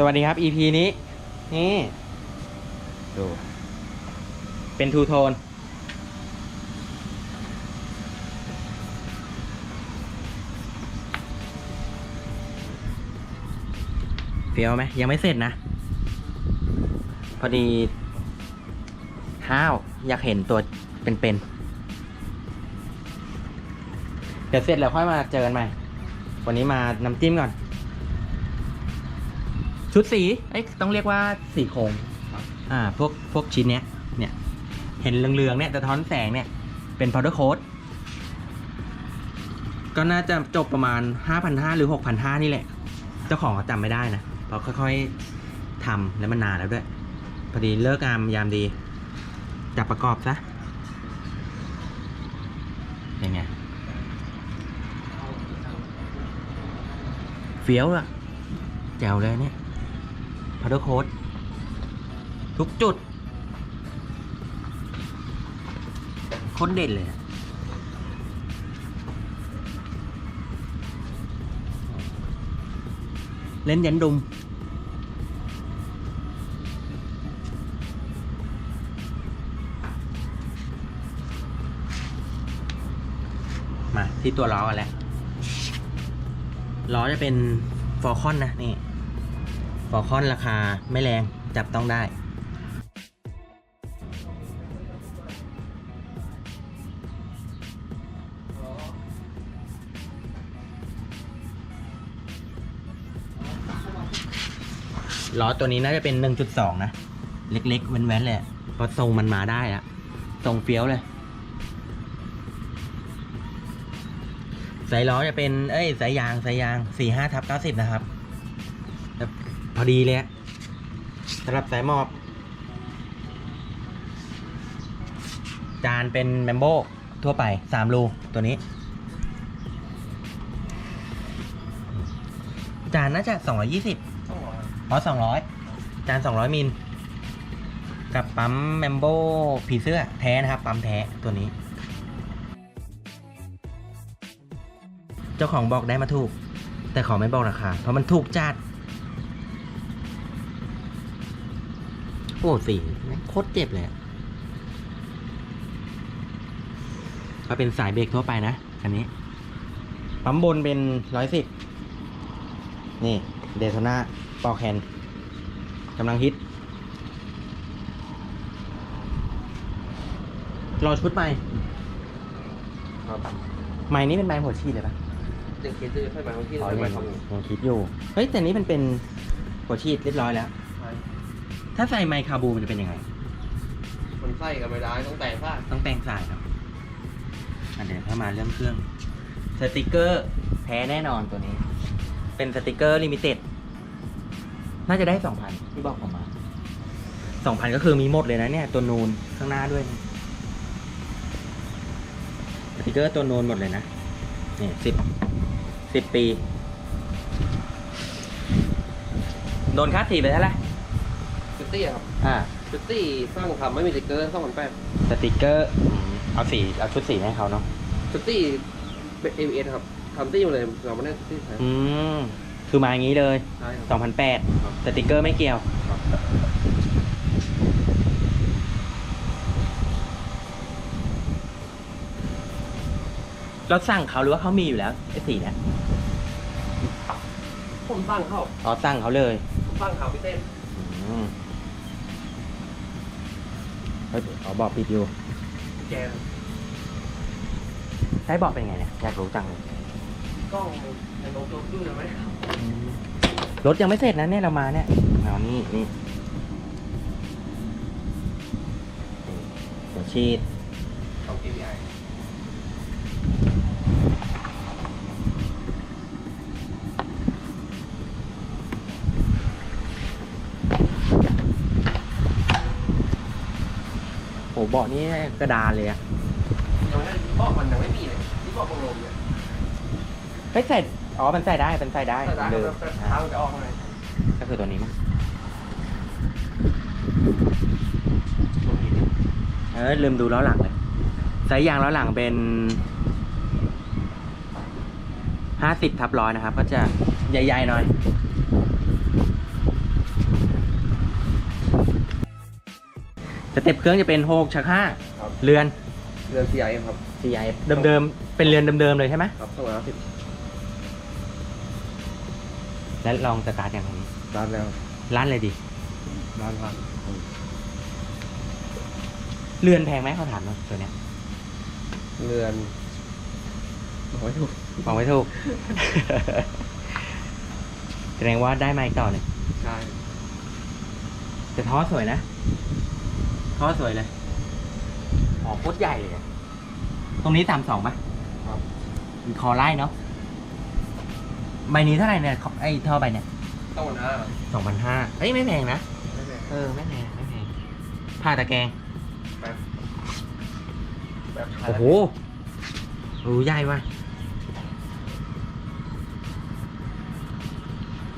สวัสดีครับ EP นี้ นี่ ดู เป็นทูโทน เฟี้ยวไหมยังไม่เสร็จนะ พอดีห้าว อยากเห็นตัวเป็นๆเดี๋ยวเสร็จแล้วค่อยมาเจอกันใหม่ วันนี้มาน้ำจิ้มก่อน ชุดสีเอ้ยต้องเรียกว่าสีโครงอ่าพวกพวกชิ้นเนี้ยเนี่ย เห็นเหลืองๆเนี่ยสะท้อนแสงเนี่ย เป็น powder coat ก็น่าจะจบประมาณ 5,500 หรือ 6,500 นี่แหละ เจ้าของเขาจำไม่ได้นะ เพราะค่อยๆทำแล้วมันนานแล้วด้วย พอดีเลิกงามยามดี จับประกอบซะเป็นไงเฟี้ยวอะแจ๋วเลยเนี่ย พาร์โค้ดทุกจุดโคตรเด่นเลยเล่นยันดุมมาที่ตัวล้อกันแล้วล้อจะเป็นฟอร์คอนนะนี่ ฟอร์คอนราคาไม่แรงจับต้องได้ ล้อตัวนี้น่าจะเป็น 1.2 นะ เล็กๆ แว้นๆเลยเพราะทรงมันมาได้อะทรงเฟี้ยวเลยสายล้อจะเป็น เอ้ย สายยาง สายยางสี่ห้าทับเก้าสิบนะครับ พอดีเลยอะสำหรับสายหมอบ จานเป็นแมมโบทั่วไปสามรูตัวนี้ จานน่าจะสองร้อยี่สิบอ๋อสองร้อยจานสองร้อยมิลกับปั๊มแมมโบผีเสื้อแท้นะครับ ปั๊มแท้ตัวนี้ เจ้าของบอกได้มาถูก แต่ขอไม่บอกราคาเพราะมันถูกจัด โอ้สีแม่งโคตรเจ็บเลยอะก็เป็นสายเบรกทั่วไปนะคันนี้ ปั๊มบนเป็นร้อยสิบนี่เดโ o นาปอแคนกำลังฮิต รอชุดใหม่ใหม่นี้เป็นใบหัวชีดเลยปะยังคิดจะค่อยมาวันที่อ๋อเรายังไปทำยังคิดอยู่ เฮ้ย แต่นี้มันเป็นหัวชีดเรียบร้อยแล้ว ถ้าใส่ไมค์คาบูมันจะเป็นยังไง มันไส้กันไม่ได้ต้องแต่งผ้าต้องแปลงสายเนาะอะเดี๋ยวถ้ามาเรื่องเครื่อง สติกเกอร์แท้แน่นอนตัวนี้ เป็นสติกเกอร์ลิมิเต็ด น่าจะได้สองพันที่บอกผมมาสองพันก็คือมีหมดเลยนะเนี่ย ตัวนูนข้างหน้าด้วยสติกเกอร์ตัวนูนหมดเลยนะ นี่สิบสิบปี โดนค่าถีบไปเท่าไหร่ ชุดตี้อะครับอ่าชุดตี้สร้างทำไม่มีสติ๊กเกอร์สองพันแปดสติกเกอร์อืมเอาสีเอาชุดสีให้เขาเนาะชุดตี้เป็นเอเอครับทำตี้มาเลยเราไม่ได้ชุดตี้ใช่อืมคือมาอย่างนี้เลยใช่ครับ2008ครับสติกเกอร์ไม่เกี่ยว ครับ เราสั่งเขาหรือว่าเขามีอยู่แล้วไอ้สีเนี่ยผมสร้างเข้าอ๋อสั่งเขาเลยผมสร้างเขาพี่เต้นอืม เฮ้ยเขาบอกปิดอยู่แกใช้บอกเป็นไงเนี่ยอยากรู้จังเลยกล้องในโน้ตตัวดูยังไม่ได้ครับรถยังไม่เสร็จนะเนี่ยเรามาเนี่ยเอานี่นี่เดี๋ยวชีด ของ KPI โห เบาะนี่กระดานเลยอะยังไม่ได้ที่บอกมันยังไม่มีเลยที่บอกของลมเนี่ยเฮ้ยใส่ อ๋อ มันใส่ได้ มันใส่ได้แต่เลยแต่ทางจะออกไงก็คือตัวนี้มั้งเออลืมดูล้อหลังเลยสายยางล้อหลังเป็นห้าสิบทับร้อยนะครับ ก็จะใหญ่ๆหน่อย เต็ปเครื่องจะเป็นหกชักห้าครับ เรือน เรือน CIM ครับ CIF เดิมๆเป็นเรือนเดิมๆเลยใช่ไหมครับสองร้อยห้าสิบแล้วลองสตาร์ทอย่างนี้ร้านแล้วร้านเลยดิร้านพันเรือนแพงไหมเขาถามหน่อยตัวเนี้ยเรือนบอกไม่ถูกฟังไม่ถูก แสดงว่าได้มาอีกต่อหนึ่งใช่แต่ท่อสวยนะ ท่อสวยเลย อ๋อโคตรใหญ่เลยอะตรงนี้สามสองป่ะครับ มีคอไล่เนาะ ใบนี้เท่าไหร่เนี่ยขอไอ้ท่อใบเนี่ยต้องวันห้าสองพันห้าเอ้ยไม่แพงนะ ไม่แพงเออไม่แพงไม่แพงผ้าตะแกรง แบบแบบโอ้โหรู้ใหญ่ว่ะ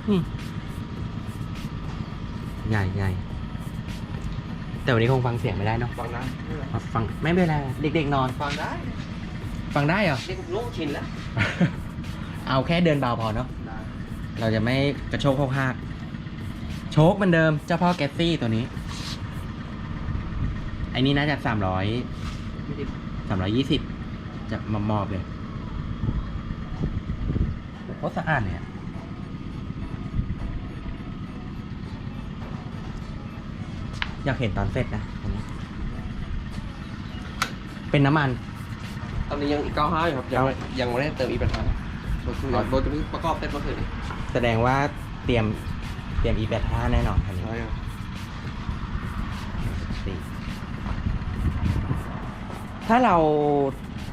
อืมใหญ่ใหญ่ แต่วันนี้คงฟังเสียงไม่ได้เนาะฟังได้ฟังไม่เป็นไรเด็กๆนอน ฟังได้ฟังได้เหรอเรียกลูกชินแล้ว เอาแค่เดินเบาพอเนาะได้เราจะไม่กระโชกโคกหักโชคเหมือนเดิมเจ้าพ่อแกสซี่ตัวนี้ไอ้นี่น่าจะสามร้อยไม่ได้สามร้อยยี่สิบจะมามอบเลยโคตรสะอาดเลย อะอยากเห็นตอนเสร็จนะอันนี้เป็นน้ำมัน ตอนนี้ยังอีกเก้าห้าอยู่ครับ ยังไม่ยังไม่ได้เติมอีกเป็นพันรถรถรถจะเพิ่งประกอบเสร็จเมื่อคืนนี้แสดงว่าเตรียมเตรียม e 8 5 แน่นอนคันนี้ใช่ครับสี่ถ้าเรา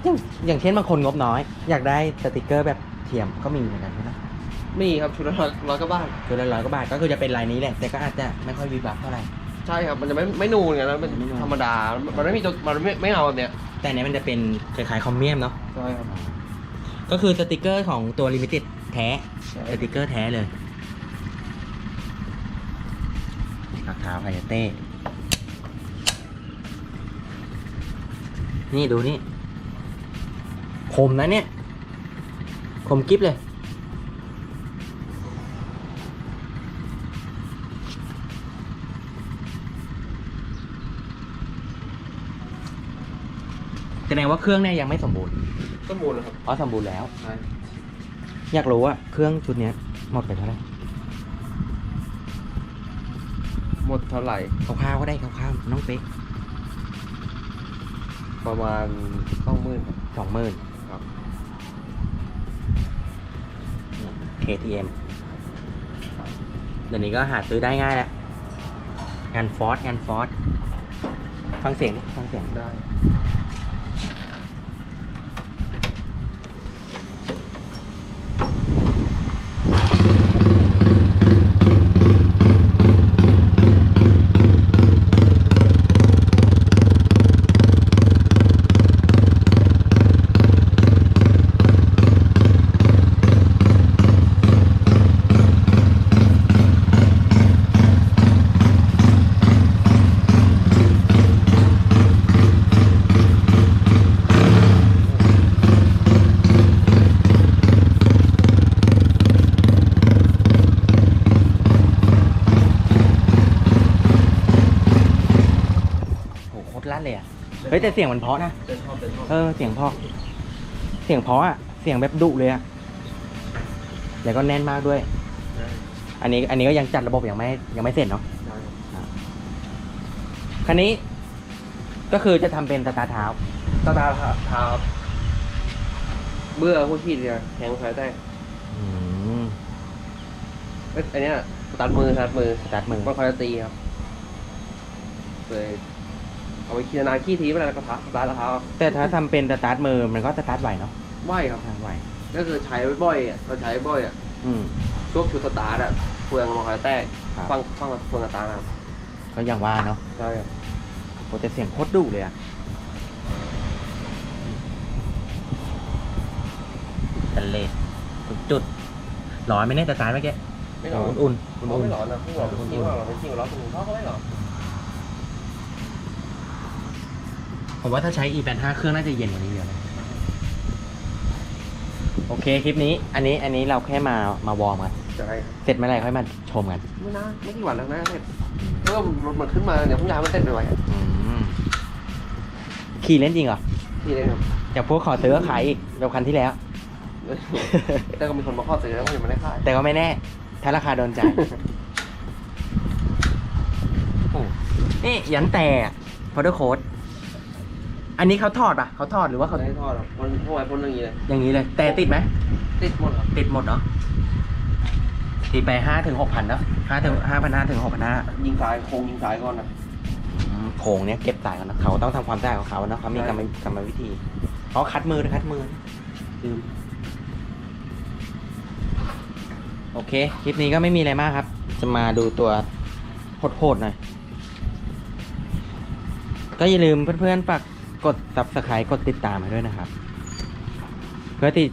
อย่างอย่างเช่นบางคนงบน้อย อยากได้สติกเกอร์แบบเทียมก็มีเหมือนกันใช่ไหมมีครับชุดละร้อยร้อยกว่าบ้านตัวละร้อยกว่าบาทก็คือจะเป็นลายนี้แหละ แต่ก็อาจจะไม่ค่อยวิบวับเท่าไหร่ ใช่ครับ มันจะไม่ไม่นูนไงแล้วมันไม่นูน ธรรมดา มันไม่มีตัวมันไม่ไม่เอาแบบเนี้ยแต่อันเนี้ยมันจะเป็นคล้ายๆคอมเมียมเนาะ ใช่ครับก็คือสติกเกอร์ของตัวลิมิเต็ดแท้ ใช่สติกเกอร์แท้เลยรองเท้าไฮเต้ นี่ดูนี่ คมนะเนี่ย คมกิ๊บเลย ดงว่าเครื่องเนี่ยยังไม่สมบูรณ์ต้นมูลนะครับอ๋อสมบูรณ์แล้ว ใช่อยากรู้ว่าเครื่องชุดเนี้ยหมดไปเท่าไหร่หมดเท่าไหร่ คร่าวๆก็ได้คร่าวๆน้องเป๊กประมาณต้องหมื่นครับ สองหมื่นครับ KTM เดี๋ยวนี้ก็หาซื้อได้ง่ายแล้วงานฟอร์สงานฟอร์สฟังเสียงดิฟังเสียง ได้ ลั่นเลยอะเฮ้ยแต่เสียงมันเพราะนะเดินชอบเดินชอบเออเสียงเพราะเสียงเพราะอะเสียงแบบดุเลยอะแล้วก็แน่นมากด้วยใช่อันนี้อันนี้ก็ยังจัดระบบยังไม่ยังไม่เสร็จเนาะใช่ครับคันนี้ก็คือจะทำเป็นสตาร์ทเท้าตาตาทาทาเบื่อผู้ชีดเนี่ยแทงใช้ได้อืมเอ้ยอันเนี้ยสตาร์ทมือสตาร์ทมือสตาร์ทมือมันคอยจะตีครับเลย เอาไปคีนานขี้ทีไม่ได้แล้วก็พักสตาร์ทแล้วครับแต่ถ้าทำเป็นสตาร์ทมือมันก็สตาร์ทไหวเนาะไหวครับอ่าไหวก็คือใช้บ่อยๆอะเราใช้บ่อยอะอืม ช่วงชุดสตาร์ทอะเฟืองมันคอยแตกครับ ฟังฟังเฟืองสตาร์ทนะครับก็อย่างว่าเนาะใช่ครับโหแต่เสียงโคตรดุเลยอะทะเลทุกจุดร้อนไหมเนี่ยแต่ตายเมื่อกี้ไม่ร้อนอุ่นๆอุ่อุ่นนไม่ร้อนนะพี่บอกจริงว่าเราไม่จริงร้อนจริงเขาก็ไม่ร้อน ๆ ผมว่าถ้าใช้ e 8 5เครื่องน่าจะเย็นกว่านี้เยอะเลยโอเคคลิปนี้ อันนี้อันนี้เราแค่มามาวอร์มกันใช่ครับเสร็จเมื่อไหร่ค่อยมาชมกันไม่นานไม่กี่วันแล้วนะเสร็จเริ่มรถมันขึ้นมาเดี๋ยวพรุ่งนี้มันเต้นไปไวอะอืมขี่เล่นจริงเหรอที่เล่นครับจากพวกขอซื้อก็ขายอีกแบบคันที่แล้ว แต่ก็มีคนมาข้อซื้อแล้วผมยังไม่ได้ขายแต่ก็ไม่แน่ ถ้าราคาโดนใจ โอ้นี่ยันแต่พอดโค้ด อันนี้เขาทอดปะเขาทอดหรือว่าเขาเขาได้ทอดหรอกมันพ่อไว้พ่นอย่างนี้เลย อย่างนี้เลย แต่ติดไหม ติดหมดครับติดหมดเนาะตีไปห้าถึงหกพันเนาะห้าถึงห้าพันห้าถึงหกพันห้ายิงซ้ายโค้งยิงซ้ายก่อนนะโขงเนี้ยเก็บสายกันนะเขาต้องทำความสะอาดของเขาเนาะเขามีกรรมกรรมวิธีเขาคัดมือนะคัดมือลืมโอเค คลิปนี้ก็ไม่มีอะไรมากครับ จะมาดูตัวโหดๆหน่อย ก็อย่าลืมเพื่อนๆฝาก กด subscribe กดติดตามให้ด้วยนะครับ เพื่อที่